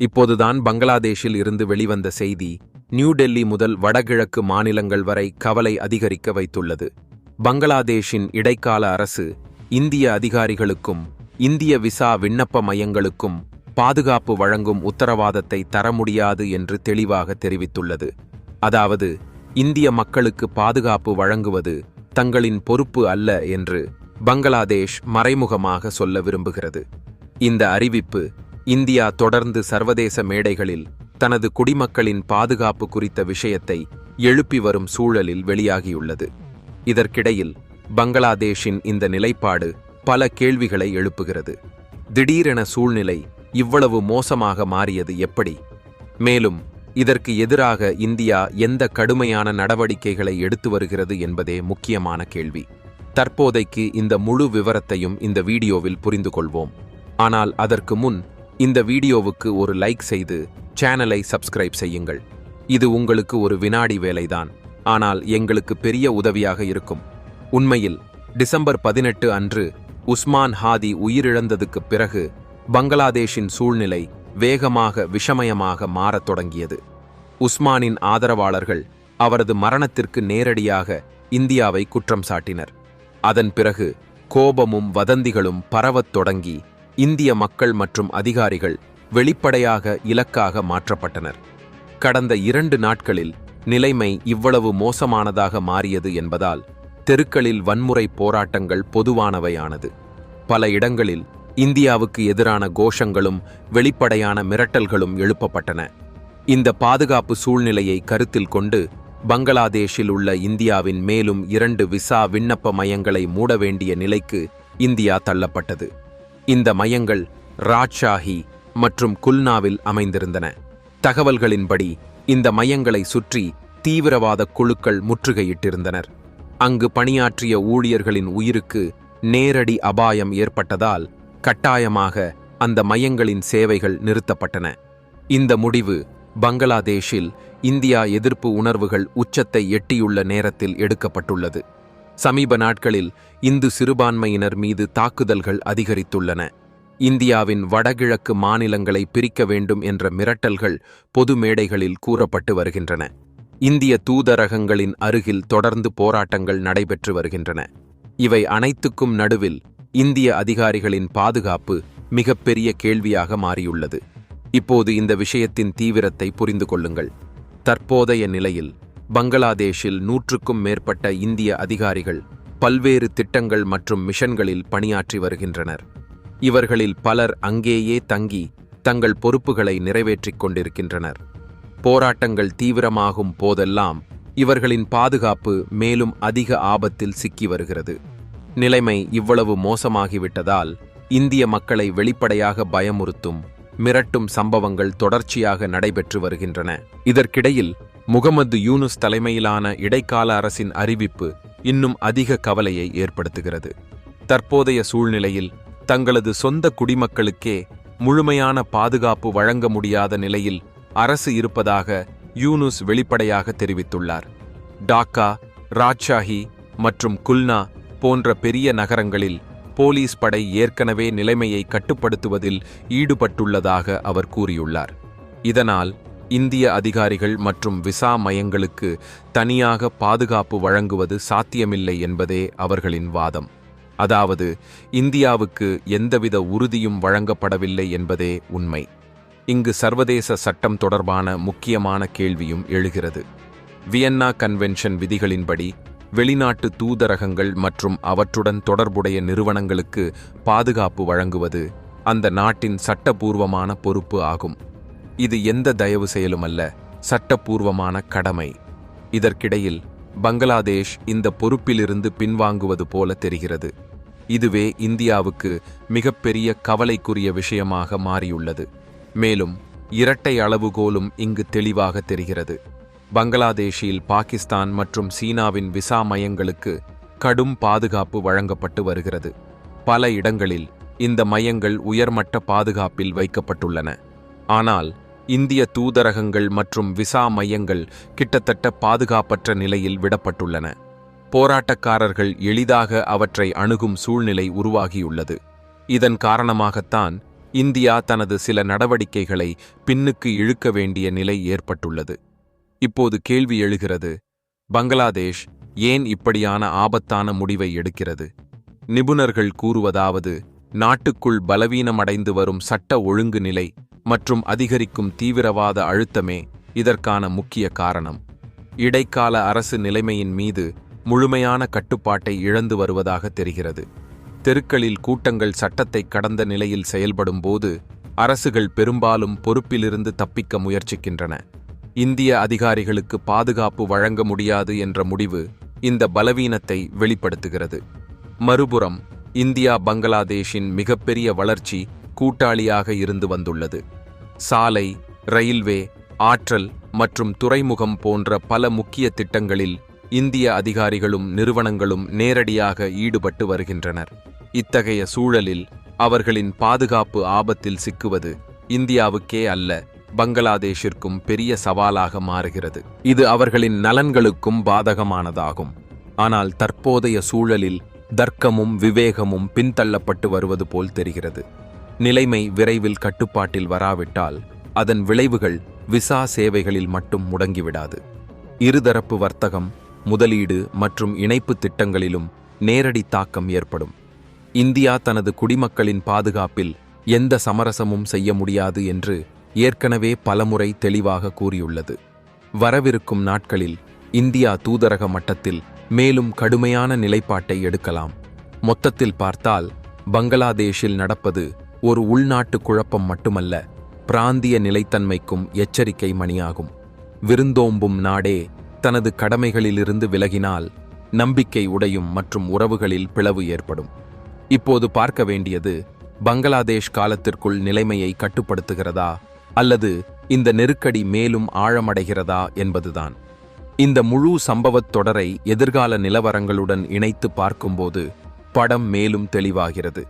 இப்போதுதான் பங்களாதேஷில் இருந்து வெளிவந்த செய்தி நியூ டெல்லி முதல் வடகிழக்கு மாநிலங்கள் வரை கவலை அதிகரிக்க வைத்துள்ளது. பங்களாதேஷின் இடைக்கால அரசு இந்திய அதிகாரிகளுக்கும் இந்திய விசா விண்ணப்ப மையங்களுக்கும் பாதுகாப்பு வழங்கும் உத்தரவாதத்தை தர முடியாது என்று தெளிவாக தெரிவித்துள்ளது. அதாவது இந்திய மக்களுக்கு பாதுகாப்பு வழங்குவது தங்களின் பொறுப்பு அல்ல என்று பங்களாதேஷ் மறைமுகமாக சொல்ல விரும்புகிறது. இந்த அறிவிப்பு இந்தியா தொடர்ந்து சர்வதேச மேடைகளில் தனது குடிமக்களின் பாதுகாப்பு குறித்த விஷயத்தை எழுப்பி வரும் சூழலில் வெளியாகியுள்ளது. இதற்கிடையில் பங்களாதேஷின் இந்த நிலைப்பாடு பல கேள்விகளை எழுப்புகிறது. திடீரென சூழ்நிலை இவ்வளவு மோசமாக மாறியது எப்படி? மேலும் இதற்கு எதிராக இந்தியா எந்த கடுமையான நடவடிக்கைகளை எடுத்து வருகிறது என்பதே முக்கியமான கேள்வி. தற்போதைக்கு இந்த முழு விவரத்தையும் இந்த வீடியோவில் புரிந்து கொள்வோம் ஆனால் அதற்கு முன் இந்த வீடியோவுக்கு ஒரு லைக் செய்து சேனலை சப்ஸ்கிரைப் செய்யுங்கள். இது உங்களுக்கு ஒரு வினாடி வேலைதான். ஆனால் எங்களுக்கு பெரிய உதவியாக இருக்கும். உண்மையில் டிசம்பர் பதினெட்டு அன்று உஸ்மான் ஹாதி உயிரிழந்ததுக்கு பிறகு பங்களாதேஷின் சூழ்நிலை வேகமாக விஷமயமாக மாறத் தொடங்கியது. உஸ்மானின் ஆதரவாளர்கள் அவரது மரணத்திற்கு நேரடியாக இந்தியாவை குற்றம் சாட்டினர். அதன் பிறகு கோபமும் வதந்திகளும் பரவத் தொடங்கி இந்திய மக்கள் மற்றும் அதிகாரிகள் வெளிப்படையாக இலக்காக மாற்றப்பட்டனர். கடந்த இரண்டு நாட்களில் நிலைமை இவ்வளவு மோசமானதாக மாறியது என்பதால் தெருக்களில் வன்முறை போராட்டங்கள் பொதுவானவையானது. பல இடங்களில் இந்தியாவுக்கு எதிரான கோஷங்களும் வெளிப்படையான மிரட்டல்களும் எழுப்பப்பட்டன. இந்த பாதுகாப்பு சூழ்நிலையை கருத்தில் கொண்டு பங்களாதேஷில் உள்ள இந்தியாவின் மேலும் இரண்டு விசா விண்ணப்ப மையங்களை மூட வேண்டிய நிலைக்கு இந்தியா தள்ளப்பட்டது. இந்த மையங்கள் ராஜ்ஷாஹி மற்றும் குல்னாவில் அமைந்திருந்தன. தகவல்களின்படி இந்த மையங்களை சுற்றி தீவிரவாத குழுக்கள் முற்றுகையிட்டிருந்தனர். அங்கு பணியாற்றிய ஊழியர்களின் உயிருக்கு நேரடி அபாயம் ஏற்பட்டதால் கட்டாயமாக அந்த மையங்களின் சேவைகள் நிறுத்தப்பட்டன. இந்த முடிவு பங்களாதேஷில் இந்தியா எதிர்ப்பு உணர்வுகள் உச்சத்தை எட்டியுள்ள நேரத்தில் எடுக்கப்பட்டுள்ளது. சமீப நாட்களில் இந்து சிறுபான்மையினர் மீது தாக்குதல்கள் அதிகரித்துள்ளன. இந்தியாவின் வடகிழக்கு மாநிலங்களை பிரிக்க வேண்டும் என்ற மிரட்டல்கள் பொது மேடைகளில் கூறப்பட்டு வருகின்றன. இந்திய தூதரகங்களின் அருகில் தொடர்ந்து போராட்டங்கள் நடைபெற்று வருகின்றன. இவை அனைத்துக்கும் நடுவில் இந்திய அதிகாரிகளின் பாதுகாப்பு மிகப்பெரிய கேள்வியாக மாறியுள்ளது. இப்போது இந்த விஷயத்தின் தீவிரத்தை புரிந்து கொள்ளுங்கள். தற்போதைய நிலையில் பங்களாதேஷில் நூற்றுக்கும் மேற்பட்ட இந்திய அதிகாரிகள் பல்வேறு திட்டங்கள் மற்றும் மிஷன்களில் பணியாற்றி வருகின்றனர். இவர்களில் பலர் அங்கேயே தங்கி தங்கள் பொறுப்புகளை நிறைவேற்றிக் கொண்டிருக்கின்றனர். போராட்டங்கள் தீவிரமாகும் போதெல்லாம் இவர்களின் பாதுகாப்பு மேலும் அதிக ஆபத்தில் சிக்கி வருகிறது. நிலைமை இவ்வளவு மோசமாகிவிட்டதால் இந்திய மக்களை வெளிப்படையாக பயமுறுத்தும் மிரட்டும் சம்பவங்கள் தொடர்ச்சியாக நடைபெற்று வருகின்றன. இதற்கிடையில் முகமது யூனுஸ் தலைமையிலான இடைக்கால அரசின் அறிவிப்பு இன்னும் அதிக கவலையை ஏற்படுத்துகிறது. தற்போதைய சூழ்நிலையில் தங்களது சொந்த குடிமக்களுக்கே முழுமையான பாதுகாப்பு வழங்க முடியாத நிலையில் அரசு இருப்பதாக யூனுஸ் வெளிப்படையாக தெரிவித்துள்ளார். டாக்கா ராஜ்ஷாஹி மற்றும் குல்னா போன்ற பெரிய நகரங்களில் போலீஸ் படை ஏற்கனவே நிலைமையை கட்டுப்படுத்துவதில் ஈடுபட்டுள்ளதாக அவர் கூறியுள்ளார். இதனால் இந்திய அதிகாரிகள் மற்றும் விசா மையங்களுக்கு தனியாக பாதுகாப்பு வழங்குவது சாத்தியமில்லை என்பதே அவர்களின் வாதம். அதாவது இந்தியாவுக்கு எந்தவித உறுதியும் வழங்கப்படவில்லை என்பதே உண்மை. இங்கு சர்வதேச சட்டம் தொடர்பான முக்கியமான கேள்வியும் எழுகிறது. வியன்னா கன்வென்ஷன் விதிகளின்படி வெளிநாட்டு தூதரகங்கள் மற்றும் அவற்றுடன் தொடர்புடைய நிறுவனங்களுக்கு பாதுகாப்பு வழங்குவது அந்த நாட்டின் சட்டபூர்வமான பொறுப்பு ஆகும். இது எந்த தயவு செயலுமல்ல சட்டபூர்வமான கடமை. இதற்கிடையில் பங்களாதேஷ் இந்த பொறுப்பிலிருந்து பின்வாங்குவது போல தெரிகிறது. இதுவே இந்தியாவுக்கு மிகப்பெரிய கவலைக்குரிய விஷயமாக மாறியுள்ளது. மேலும் இரட்டை அளவுகோலும் இங்கு தெளிவாக தெரிகிறது. பங்களாதேஷில் பாகிஸ்தான் மற்றும் சீனாவின் விசா மையங்களுக்கு கடும் பாதுகாப்பு வழங்கப்பட்டு வருகிறது. பல இடங்களில் இந்த மையங்கள் உயர்மட்ட பாதுகாப்பில் வைக்கப்பட்டுள்ளன. ஆனால் இந்திய தூதரகங்கள் மற்றும் விசா மையங்கள் கிட்டத்தட்ட பாதுகாப்பற்ற நிலையில் விடப்பட்டுள்ளன. போராட்டக்காரர்கள் எளிதாக அவற்றை அணுகும் சூழ்நிலை உருவாகியுள்ளது. இதன் காரணமாகத்தான் இந்தியா தனது சில நடவடிக்கைகளை பின்னுக்கு இழுக்க வேண்டிய நிலை ஏற்பட்டுள்ளது. இப்போது கேள்வி எழுகிறது பங்களாதேஷ் ஏன் இப்படியான ஆபத்தான முடிவை எடுக்கிறது? நிபுணர்கள் கூறுவதாவது நாட்டுக்குள் பலவீனமடைந்து வரும் சட்ட ஒழுங்கு நிலை மற்றும் அதிகரிக்கும் தீவிரவாத அழுத்தமே இதற்கான முக்கிய காரணம். இடைக்கால அரசு நிலைமையின் மீது முழுமையான கட்டுப்பாட்டை இழந்து வருவதாக தெரிகிறது. தெருக்களில் கூட்டங்கள் சட்டத்தை கடந்த நிலையில் செயல்படும்போது அரசுகள் பெரும்பாலும் பொறுப்பிலிருந்து தப்பிக்க முயற்சிக்கின்றன. இந்திய அதிகாரிகளுக்கு பாதுகாப்பு வழங்க முடியாது என்ற முடிவு இந்த பலவீனத்தை வெளிப்படுத்துகிறது. மறுபுறம் இந்தியா பங்களாதேஷின் மிகப்பெரிய வளர்ச்சி கூட்டாளியாக இருந்து வந்துள்ளது. சாலை ரயில்வே ஆற்றல் மற்றும் துறைமுகம் போன்ற பல முக்கிய திட்டங்களில் இந்திய அதிகாரிகளும் நிறுவனங்களும் நேரடியாக ஈடுபட்டு வருகின்றனர். இத்தகைய சூழலில் அவர்களின் பாதுகாப்பு ஆபத்தில் சிக்குவது இந்தியாவுக்கே அல்ல பங்களாதேஷிற்கும் பெரிய சவாலாக மாறுகிறது. இது அவர்களின் நலன்களுக்கும் பாதகமானதாகும். ஆனால் தற்போதைய சூழலில் தர்க்கமும் விவேகமும் பின்தள்ளப்பட்டு வருவது போல் தெரிகிறது. நிலைமை விரைவில் கட்டுப்பாட்டில் வராவிட்டால் அதன் விளைவுகள் விசா சேவைகளில் மட்டும் முடங்கிவிடாது. இருதரப்பு வர்த்தகம் முதலீடு மற்றும் இணைப்பு திட்டங்களிலும் நேரடி தாக்கம் ஏற்படும். இந்தியா தனது குடிமக்களின் பாதுகாப்பில் எந்த சமரசமும் செய்ய முடியாது என்று ஏற்கனவே பலமுறை தெளிவாக கூறியுள்ளது. வரவிருக்கும் நாட்களில் இந்தியா தூதரக மட்டத்தில் மேலும் கடுமையான நிலைப்பாட்டை எடுக்கலாம். மொத்தத்தில் பார்த்தால் பங்களாதேஷில் நடப்பது ஒரு உள்நாட்டு குழப்பம் மட்டுமல்ல பிராந்திய நிலைத்தன்மைக்கும் எச்சரிக்கை மணியாகும். விருந்தோம்பும் நாடே தனது கடமைகளிலிருந்து விலகினால் நம்பிக்கை உடையும் மற்றும் உறவுகளில் பிளவு ஏற்படும். இப்போது பார்க்க வேண்டியது பங்களாதேஷ் காலத்திற்குள் நிலைமையை கட்டுப்படுத்துகிறதா அல்லது இந்த நெருக்கடி மேலும் ஆழமடைகிறதா என்பதுதான். இந்த முழு சம்பவத் தொடரை எதிர்கால நிலவரங்களுடன் இணைத்து பார்க்கும்போது படம் மேலும் தெளிவாகிறது.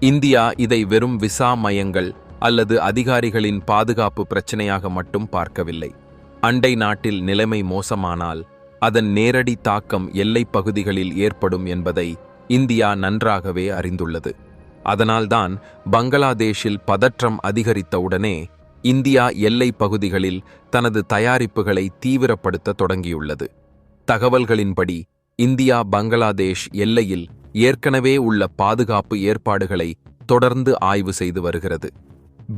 இந்தியா இதை வெறும் விசா மையங்கள் அல்லது அதிகாரிகளின் பாதுகாப்பு பிரச்சனையாக மட்டும் பார்க்கவில்லை. அண்டை நாட்டில் நிலைமை மோசமானால் அதன் நேரடி தாக்கம் எல்லைப் பகுதிகளில் ஏற்படும் என்பதை இந்தியா நன்றாகவே அறிந்துள்ளது. அதனால்தான் பங்களாதேஷில் பதற்றம் அதிகரித்தவுடனே இந்தியா எல்லை பகுதிகளில் தனது தயாரிப்புகளை தீவிரப்படுத்த தொடங்கியுள்ளது. தகவல்களின்படி இந்தியா பங்களாதேஷ் எல்லையில் ஏற்கனவே உள்ள பாதுகாப்பு ஏற்பாடுகளை தொடர்ந்து ஆய்வு செய்து வருகிறது.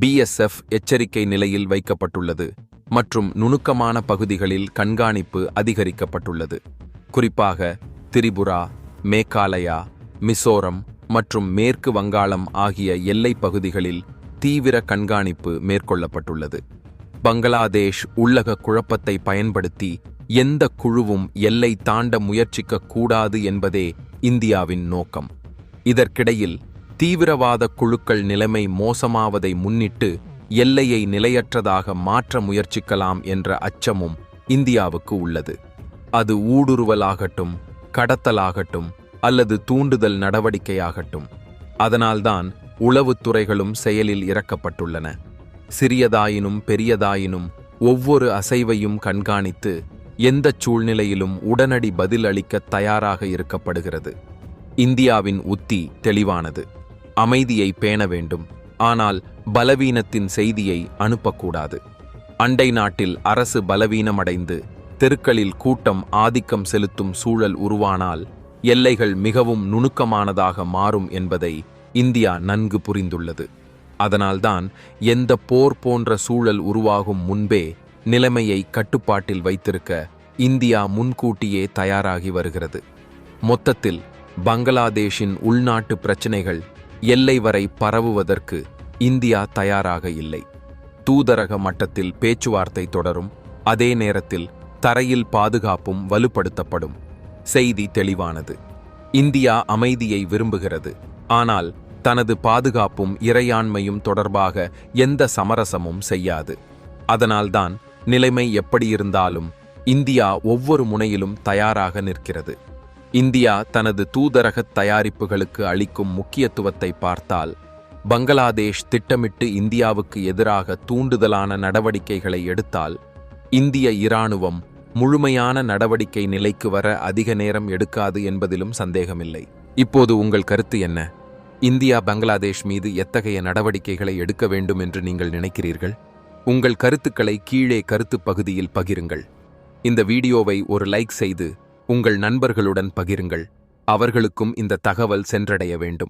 பிஎஸ்எஃப் எச்சரிக்கை நிலையில் வைக்கப்பட்டுள்ளது மற்றும் நுணுக்கமான பகுதிகளில் கண்காணிப்பு அதிகரிக்கப்பட்டுள்ளது. குறிப்பாக திரிபுரா மேகாலயா மிசோரம் மற்றும் மேற்கு வங்காளம் ஆகிய எல்லைப் பகுதிகளில் தீவிர கண்காணிப்பு மேற்கொள்ளப்பட்டுள்ளது. பங்களாதேஷ் உள்ளக குழப்பத்தை பயன்படுத்தி எந்த குழுவும் எல்லை தாண்ட முயற்சிக்க கூடாது என்பதே இந்தியாவின் நோக்கம். இதற்கிடையில் தீவிரவாத குழுக்கள் நிலைமை மோசமாவதை முன்னிட்டு எல்லையை நிலையற்றதாக மாற்ற முயற்சிக்கலாம் என்ற அச்சமும் இந்தியாவுக்கு உள்ளது. அது ஊடுருவலாகட்டும் கடத்தலாகட்டும் அல்லது தூண்டுதல் நடவடிக்கையாகட்டும். அதனால்தான் உளவுத்துறைகளும் செயலில் இறக்கப்பட்டுள்ளன. சிறியதாயினும் பெரியதாயினும் ஒவ்வொரு அசைவையும் கண்காணித்து எந்த சூழ்நிலையிலும் உடனடி பதில் அளிக்க தயாராக இருக்கப்படுகிறது இந்தியாவின் உத்தி தெளிவானது. அமைதியை பேண வேண்டும். ஆனால் பலவீனத்தின் செய்தியை அனுப்பக்கூடாது. அண்டை நாட்டில் அரசு பலவீனமடைந்து தெருக்களில் கூட்டம் ஆதிக்கம் செலுத்தும் சூழல் உருவானால் எல்லைகள் மிகவும் நுணுக்கமானதாக மாறும் என்பதை இந்தியா நன்கு புரிந்துள்ளது. அதனால்தான் எந்த போர் போன்ற சூழல் உருவாகும் முன்பே நிலைமையை கட்டுப்பாட்டில் வைத்திருக்க இந்தியா முன்கூட்டியே தயாராகி வருகிறது. மொத்தத்தில் பங்களாதேஷின் உள்நாட்டு பிரச்சினைகள் எல்லை வரை பரவுவதற்கு இந்தியா தயாராக இல்லை. தூதரக மட்டத்தில் பேச்சுவார்த்தை தொடரும் அதே நேரத்தில் தரையில் பாதுகாப்பும் வலுப்படுத்தப்படும். செய்தி தெளிவானது. இந்தியா அமைதியை விரும்புகிறது. ஆனால் தனது பாதுகாப்பும் இறையாண்மையும் தொடர்பாக எந்த சமரசமும் செய்யாது. அதனால்தான் நிலைமை எப்படியிருந்தாலும் இந்தியா ஒவ்வொரு முனையிலும் தயாராக நிற்கிறது. இந்தியா தனது தூதரகத் தயாரிப்புகளுக்கு அளிக்கும் முக்கியத்துவத்தை பார்த்தால் பங்களாதேஷ் திட்டமிட்டு இந்தியாவுக்கு எதிராக தூண்டுதலான நடவடிக்கைகளை எடுத்தால் இந்திய இராணுவம் முழுமையான நடவடிக்கை நிலைக்கு வர அதிக நேரம் எடுக்காது என்பதிலும் சந்தேகமில்லை. இப்போது உங்கள் கருத்து என்ன? இந்தியா பங்களாதேஷ் மீது எத்தகைய நடவடிக்கைகளை எடுக்க வேண்டும் என்று நீங்கள் நினைக்கிறீர்கள்? உங்கள் கருத்துக்களை கீழே கருத்துப் பகுதியில் பகிருங்கள். இந்த வீடியோவை ஒரு லைக் செய்து உங்கள் நண்பர்களுடன் பகிருங்கள். அவர்களுக்கும் இந்த தகவல் சென்றடைய வேண்டும்.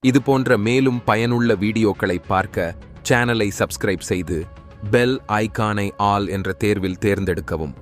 இது போன்ற மேலும் பயனுள்ள வீடியோக்களை பார்க்க சேனலை சப்ஸ்கிரைப் செய்து பெல் ஐகானை ஆல் என்ற தேர்வில் தேர்ந்தெடுக்கவும்.